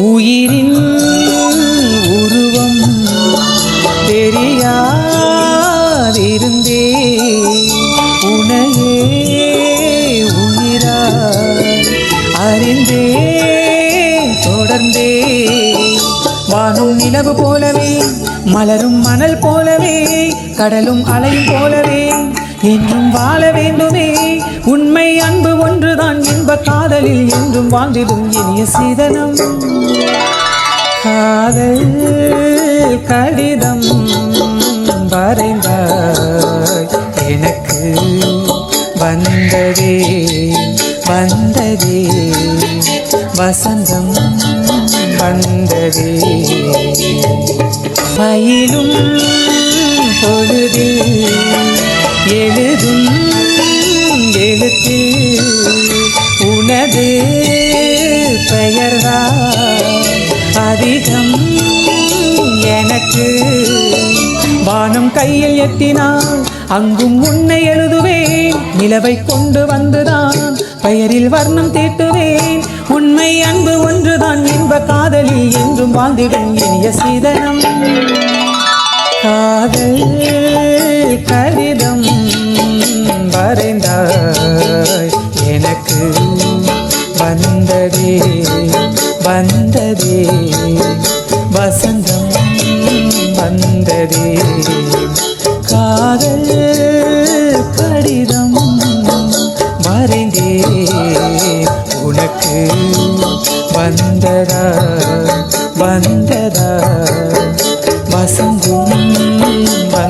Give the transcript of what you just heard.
உயிரின் உருவம் தெரியாதிருந்தே. உனையே உயிரா அறிந்தே தொடர்ந்தே. வானும் நிலவு போலவே மலரும் மணல் போலவே கடலும் அலையும் போலவே என்றும் வாழ வேண்டுமே. உண்மை அன்பு ஒன்றுதான் இன்ப காதலில் என்றும் வாழ்ந்திடும் இனிய சீதனம். காதல் கடிதம் வரைந்தாய். எனக்கு வந்ததே வந்ததே வசந்தம் வந்ததே. பயிலும் எனது பெயர்தான். அதிகம் எனக்கு வானம் கையில் எட்டினால் அங்கும் உன்னை எழுதுவேன். நிலவை கொண்டு வந்துதான் பெயரில் வர்ணம் தீட்டுவேன். உண்மை அன்பு ஒன்றுதான் இன்ப காதலில் என்றும் வாழ்ந்திடும் இனிய சீதனம். காதல் கடிதம் வரைந்தாய் எனக்கு. வந்ததே வந்ததே வசந்தம் வந்ததே. காதல் கடிதம் மறைந்தே உனக்கு வந்ததா வந்ததா? வசந்தம் வந்ததா